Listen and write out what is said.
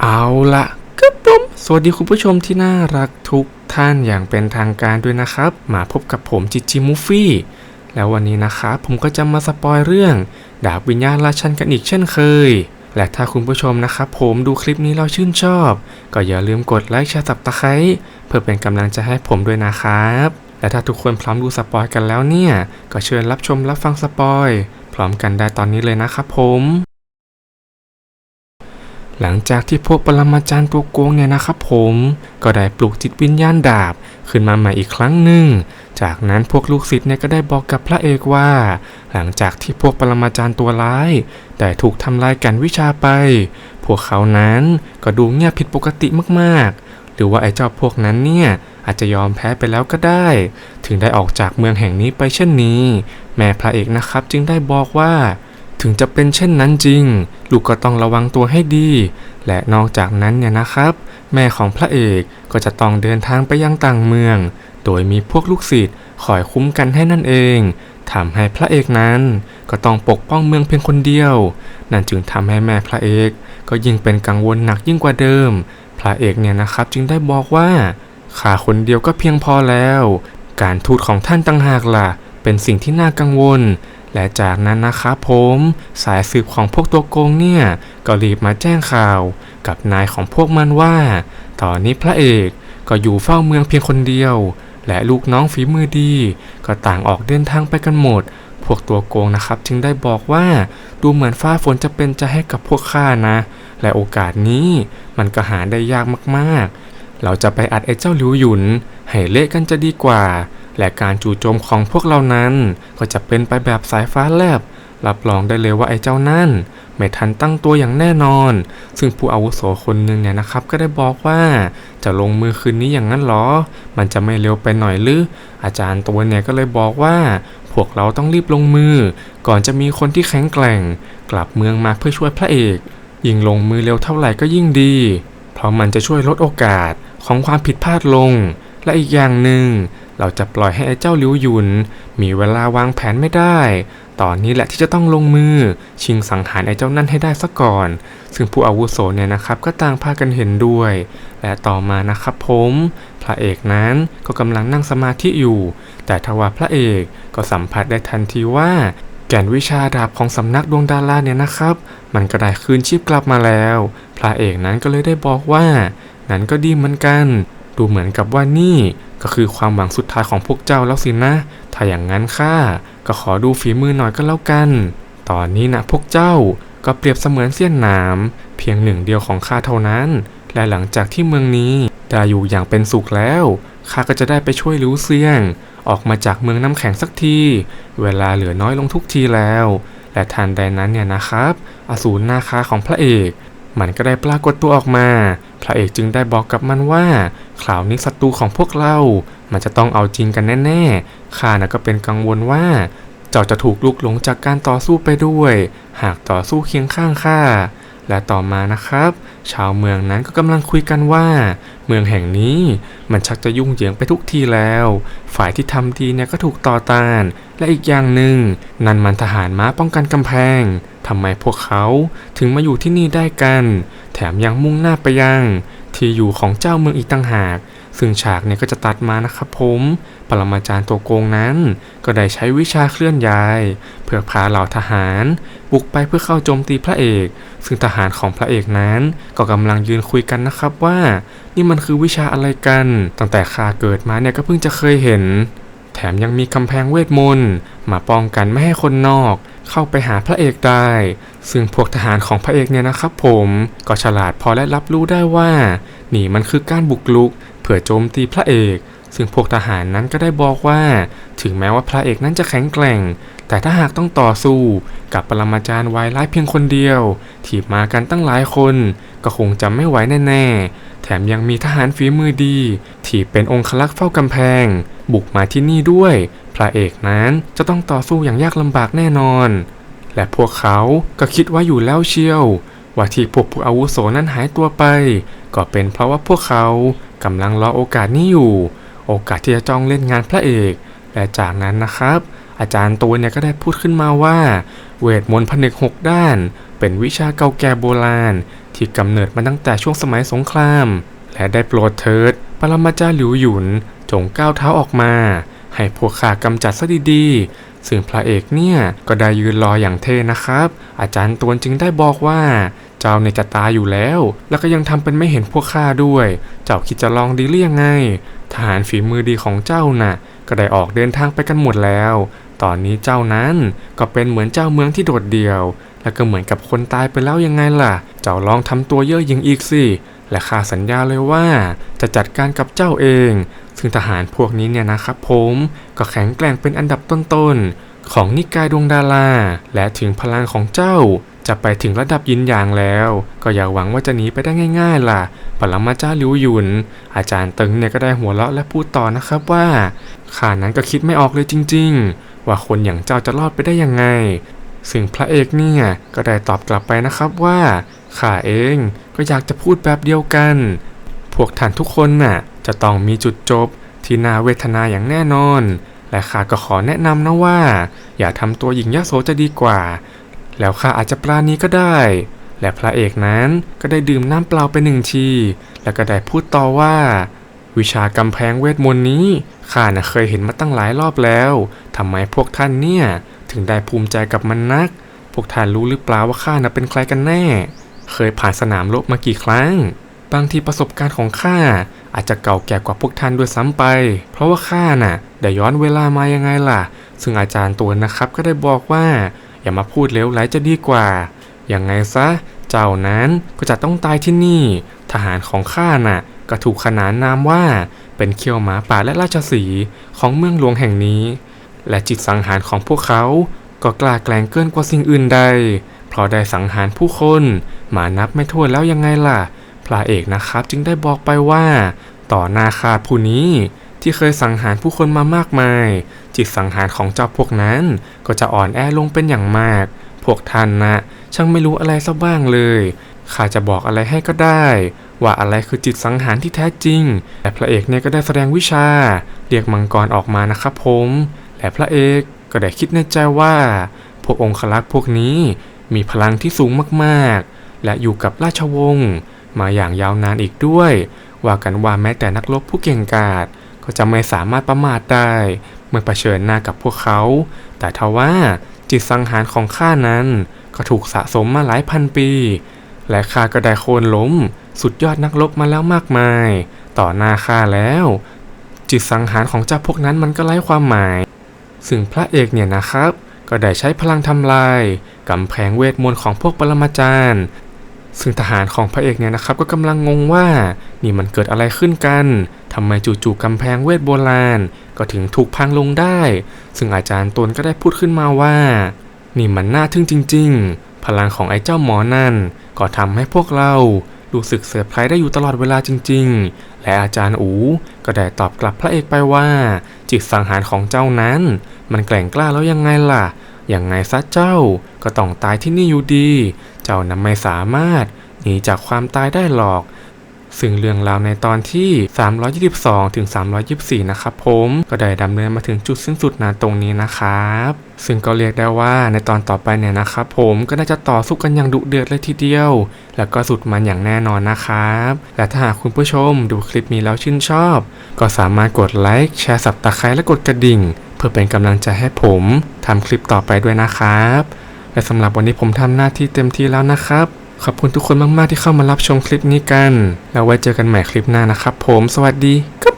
เอาละก็ดมสวัสดีคุณผู้ชมที่น่ารักทุกท่านอย่างเป็นทางการด้วยนะครับ มาพบกับผมจิจิมูฟี่ แล้ววันนี้นะครับผมก็จะมาสปอยเรื่อง ดาบวิญญาณราชันกันอีกเช่นเคย และถ้าคุณผู้ชมนะครับผมดูคลิปนี้เราชื่นชอบ ก็อย่าลืมกดไลค์แชร์สับตะไคร้เพื่อเป็นกำลังใจให้ผมด้วยนะครับและถ้าทุกคนพร้อมดูสปอยกันแล้วเนี่ย ก็เชิญรับชมรับฟังสปอยพร้อมกันได้ตอนนี้เลยนะครับผม หลังจากที่พวกปรมาจารย์ตัวโกงเนี่ยนะครับผม ก็ได้ปลุกจิตวิญญาณดาบขึ้นมาใหม่อีกครั้งหนึ่ง จากนั้นพวกลูกศิษย์เนี่ยก็ได้บอกกับพระเอกว่า หลังจากที่พวกปรมาจารย์ตัวร้ายได้ถูกทำลายกันวิชาไป พวกเขานั้นก็ดูเงียบผิดปกติมากๆ หรือว่าไอ้เจ้าพวกนั้นเนี่ยอาจจะยอมแพ้ไปแล้วก็ได้ ถึงได้ออกจากเมืองแห่งนี้ไปเช่นนี้ แม่พระเอกนะครับจึงได้บอกว่า ถึงจะเป็นเช่นนั้นจริง ลูกก็ต้องระวังตัวให้ดี และนอกจากนั้นเนี่ยนะครับ แม่ของพระเอกก็จะต้องเดินทางไปยังต่างเมือง โดยมีพวกลูกศิษย์คอยคุ้มกันให้นั่นเองทำให้พระเอกนั้น ก็ต้องปกป้องเมืองเพียงคนเดียว นั่นจึงทำให้แม่พระเอกก็ยิ่งเป็นกังวลหนักยิ่งกว่าเดิม พระเอกเนี่ยนะครับจึงได้บอกว่าข้าคนเดียวก็เพียงพอแล้ว การทูตของท่านต่างหากล่ะ เป็นสิ่งที่น่ากังวล และจากนั้นนะครับผมสายสืบของพวกตัวโกงเนี่ยก็รีบมาแจ้งข่าว กับนายของพวกมันว่า ตอนนี้พระเอกก็อยู่เฝ้าเมืองเพียงคนเดียว และลูกน้องฝีมือดี ก็ต่างออกเดินทางไปกันหมด พวกตัวโกงนะครับ จึงได้บอกว่าดูเหมือนฟ้าฝนจะเป็นใจให้กับพวกข้านะ และโอกาสนี้มันก็หาได้ยากมากๆ เราจะไปอัดไอ้เจ้าหลิวหยุนให้เละกันจะดีกว่า และการจู่โจมของพวกเรานั้น ก็จะเป็นไปแบบสายฟ้าแลบ รับรองได้เลยว่าไอ้เจ้านั่น ไม่ทันตั้งตัวอย่างแน่นอน ซึ่งผู้อาวุโสคนหนึ่งเนี่ยนะครับ ก็ได้บอกว่าจะลงมือคืนนี้อย่างนั้นหรอ มันจะไม่เร็วไปหน่อยหรือ อาจารย์ตัวเนี่ยก็เลยบอกว่าพวกเราต้องรีบลงมือ ก่อนจะมีคนที่แข็งแกร่ง กลับเมืองมาเพื่อช่วยพระเอก ยิ่งลงมือเร็วเท่าไหร่ก็ยิ่งดี เพราะมันจะช่วยลดโอกาสของความผิดพลาดลง และอีกอย่างหนึ่ง เราจะปล่อยให้ไอ้เจ้าลิวหยุน มีเวลาวางแผนไม่ได้ ตอนนี้แหละที่จะต้องลงมือ ชิงสังหารไอ้เจ้านั่นให้ได้ซะก่อน ซึ่งผู้อาวุโสเนี่ยนะครับก็ต่างพากันเห็นด้วย และต่อมานะครับผม พระเอกนั้นก็กำลังนั่งสมาธิอยู่ แต่ทว่าพระเอกก็สัมผัสได้ทันทีว่าแก่นวิชาดาบของสำนักดวงดาราเนี่ยนะครับ มันก็ได้คืนชีพกลับมาแล้ว พระเอกนั้นก็เลยได้บอกว่า นั้นก็ดีเหมือนกัน ดูเหมือนกับว่านี่ ก็คือความหวังสุดท้ายของพวกเจ้าแล้วสินะ ถ้าอย่างนั้นข้าก็ขอดูฝีมือหน่อยก็แล้วกัน ตอนนี้นะพวกเจ้าก็เปรียบเสมือนเสี้ยนหนามเพียงหนึ่งเดียวของข้าเท่านั้น และหลังจากที่เมืองนี้ได้อยู่อย่างเป็นสุขแล้วข้าก็จะได้ไปช่วยลิวเซียง ออกมาจากเมืองน้ำแข็งสักที เวลาเหลือน้อยลงทุกทีแล้ว และทันใดนั้นเนี่ยนะครับ อสูรนาคาของพระเอก มันก็ได้ปรากฏตัวออกมา พระเอกจึงได้บอกกับมันว่าคราวนี้ศัตรูของพวกเรา มันจะต้องเอาจริงกันแน่ๆ ข้านะก็เป็นกังวลว่า เจ้าจะถูกลุกหลงจากการต่อสู้ไปด้วย หากต่อสู้เคียงข้างข้า และต่อมานะครับ ชาวเมืองนั้นก็กำลังคุยกันว่า เมืองแห่งนี้มันชักจะยุ่งเหยิงไปทุกทีแล้ว ฝ่ายที่ทำดีเนี่ยก็ถูกต่อต้าน และอีกอย่างหนึ่ง นั่นมันทหารม้าป้องกันกำแพงทำไมพวกเขาถึงมาอยู่ที่นี่ได้กัน แถมยังมุ่งหน้าไปยัง ที่อยู่ของเจ้าเมืองอีกต่างหาก ซึ่งฉากเนี่ยก็จะตัดมานะครับผม ปรมาจารย์ตัวโกงนั้น ก็ได้ใช้วิชาเคลื่อนย้าย เพื่อพาเหล่าทหาร บุกไปเพื่อเข้าโจมตีพระเอก ซึ่งทหารของพระเอกนั้น ก็กำลังยืนคุยกันนะครับว่า นี่มันคือวิชาอะไรกัน ตั้งแต่ข้าเกิดมาเนี่ยก็เพิ่งจะเคยเห็น แถมยังมีกำแพงเวทมนต์มาป้องกันไม่ให้คนนอกเข้าไปหาพระเอกได้ ซึ่งพวกทหารของพระเอกเนี่ยนะครับผม ก็ฉลาดพอและรับรู้ได้ว่า นี่มันคือการบุกลุก เพื่อโจมตีพระเอก ซึ่งพวกทหารนั้นก็ได้บอกว่า ถึงแม้ว่าพระเอกนั้นจะแข็งแกร่ง แต่ถ้าหากต้องต่อสู้ กับปรมาจารย์วายร้ายเพียงคนเดียว ที่มากันตั้งหลายคน ก็คงจะไม่ไหวแน่ๆ แถมยังมีทหารฝีมือดี ที่เป็นองคลักษ์เฝ้ากำแพง บุกมาที่นี่ด้วย พระเอกนั้นจะต้องต่อสู้อย่างยากลำบากแน่นอน และพวกเขาก็คิดว่าอยู่แล้วเชียว ว่าที่พวกผู้อาวุโสนั้นหายตัวไป ก็เป็นเพราะว่าพวกเขากำลังรอโอกาสนี้อยู่ โอกาสที่จะจ้องเล่นงานพระเอกและจากนั้นนะครับ อาจารย์ตัวเนี่ยก็ได้พูดขึ้นมาว่า เวทมนต์ผนึกหกด้าน เป็นวิชาเก่าแก่โบราณ ที่กำเนิดมาตั้งแต่ช่วงสมัยสงคราม และได้โปรดเถิดปรมาจารย์หลิวหยุนจงก้าวเท้าออกมา ให้พวกข้ากำจัดซะดีๆ ซึ่งพระเอกเนี่ยก็ได้ยืนรออย่างเท่นะครับ อาจารย์ตวนจึงได้บอกว่า เจ้าเนี่ยจะตายอยู่แล้ว แล้วก็ยังทำเป็นไม่เห็นพวกข้าด้วย เจ้าคิดจะลองดีหรือยังไงทหารฝีมือดีของเจ้าน่ะ ก็ได้ออกเดินทางไปกันหมดแล้ว ตอนนี้เจ้านั้นก็เป็นเหมือนเจ้าเมืองที่โดดเดี่ยว แล้วก็เหมือนกับคนตายไปแล้วยังไงล่ะ เจ้าลองทำตัวเย่อหยิ่งอีกสิและข้าสัญญาเลยว่าจะจัดการกับเจ้าเอง ซึ่งทหารพวกนี้เนี่ยนะครับผมก็แข็งแกร่งเป็นอันดับต้นๆ ของนิกายดวงดารา และถึงพลังของเจ้า จะไปถึงระดับยินยางแล้ว ก็อย่าหวังว่าจะหนีไปได้ง่ายๆล่ะปรมาจารย์ลิวหยุน อาจารย์ตึงเนี่ยก็ได้หัวเราะและพูดต่อนะครับว่าข้านั้นก็คิดไม่ออกเลยจริง ๆ ว่าคนอย่างเจ้าจะรอดไปได้ยังไงซึ่งพระเอกเนี่ยก็ได้ตอบกลับไปนะครับว่าข้าเองก็อยากจะพูดแบบเดียวกัน พวกท่านทุกคนน่ะ จะต้องมีจุดจบที่น่าเวทนาอย่างแน่นอน และข้าก็ขอแนะนำนะว่า อย่าทำตัวหญิงยโสจะดีกว่า แล้วข้าอาจจะปราณีก็ได้ และพระเอกนั้นก็ได้ดื่มน้ำเปล่าไปหนึ่งที แล้วก็ได้พูดต่อว่า วิชากำแพงเวทมนต์นี้ข้าน่ะเคยเห็นมาตั้งหลายรอบแล้วทำไมพวกท่านเนี่ยถึงได้ภูมิใจกับมันนัก พวกท่านรู้หรือเปล่าว่าข้าน่ะเป็นใครกันแน่ เคยผ่านสนามรบมากี่ครั้ง บางทีประสบการณ์ของข้า อาจจะเก่าแก่กว่าพวกท่านด้วยซ้ำไป เพราะว่าข้าน่ะได้ย้อนเวลามายังไงล่ะ ซึ่งอาจารย์ตัวนะครับก็ได้บอกว่า อย่ามาพูดเลวไหลจะดีกว่า อย่างไงซะ เจ้านั้นก็จะต้องตายที่นี่ ทหารของข้าน่ะก็ถูกขนานนามว่าเป็นเขี้ยวหมาป่าและราชสีของเมืองหลวงแห่งนี้ และจิตสังหารของพวกเขา ก็กล้าแกล้งเกินกว่าสิ่งอื่นใด เพราะได้สังหารผู้คนมานับไม่ถ้วนแล้วยังไงล่ะ พระเอกนะครับจึงได้บอกไปว่า ต่อหน้าข้าผู้นี้ที่เคยสังหารผู้คนมามากมาย จิตสังหารของเจ้าพวกนั้นก็จะอ่อนแอลงเป็นอย่างมาก พวกท่านนะช่างไม่รู้อะไรซะบ้างเลยข้าจะบอกอะไรให้ก็ได้ ว่าอะไรคือจิตสังหารที่แท้จริงและพระเอกเนี่ยก็ได้แสดงวิชา เรียกมังกรออกมานะครับผม และพระเอกก็ได้คิดในใจว่า พวกองคลักษ์พวกนี้มีพลังที่สูงมากๆ และอยู่กับราชวงศ์ มาอย่างยาวนานอีกด้วย ว่ากันว่าแม้แต่นักรบผู้เก่งกาจก็จะไม่สามารถประมาทได้ เมื่อเผชิญหน้ากับพวกเขา แต่ทว่าจิตสังหารของข้านั้นก็ถูกสะสมมาหลายพันปี และข้าก็ได้โค่นล้ม สุดยอดนักรบมาแล้วมากมาย ต่อหน้าข้าแล้ว จิตสังหารของเจ้าพวกนั้นมันก็ไร้ความหมาย ซึ่งพระเอกเนี่ยนะครับ ก็ได้ใช้พลังทำลายกำแพงเวทมนต์ของพวกปรมาจารย์ ซึ่งทหารของพระเอกเนี่ยนะครับก็กำลังงงว่านี่มันเกิดอะไรขึ้นกันทำไมจู่ๆกำแพงเวทโบราณ ก็ถึงถูกพังลงได้ ซึ่งอาจารย์ตนก็ได้พูดขึ้นมาว่า นี่มันน่าทึ่งจริง ๆ พลังของไอ้เจ้าหมอนั่น ก็ทำให้พวกเรารู้สึกเสียพรส์ได้อยู่ตลอดเวลาจริง ๆ และอาจารย์อูก็ได้ตอบกลับพระเอกไปว่า จิตสังหารของเจ้านั้น มันแกร่งกล้าแล้วยังไงล่ะ อย่างไงซะเจ้าก็ต้องตายที่นี่อยู่ดี เจ้านั้นไม่สามารถหนีจากความตายได้หรอก ซึ่งเรื่องราวในตอนที่ 322 ถึง 324 นะครับผม ก็ได้ดำเนินมาถึงจุดสิ้นสุดนาตรงนี้นะครับ ซึ่งก็เรียกได้ว่าในตอนต่อไปเนี่ยนะครับผมก็น่าจะต่อสู้กันอย่างดุเดือดเลยทีเดียว แล้วก็สุดมันอย่างแน่นอนนะครับ และถ้าหากคุณผู้ชมดูคลิปนี้แล้วชื่นชอบ ก็สามารถกดไลค์แชร์สับตะไคร้และกดกระดิ่ง เพื่อเป็นกำลังใจให้ผมทำคลิปต่อไปด้วยนะครับ และสำหรับวันนี้ผมทำหน้าที่เต็มที่แล้วนะครับ ขอบคุณทุกคนมาก ๆ ที่เข้ามารับชมคลิปนี้กัน แล้วไว้เจอกันใหม่คลิปหน้านะครับผม สวัสดีครับ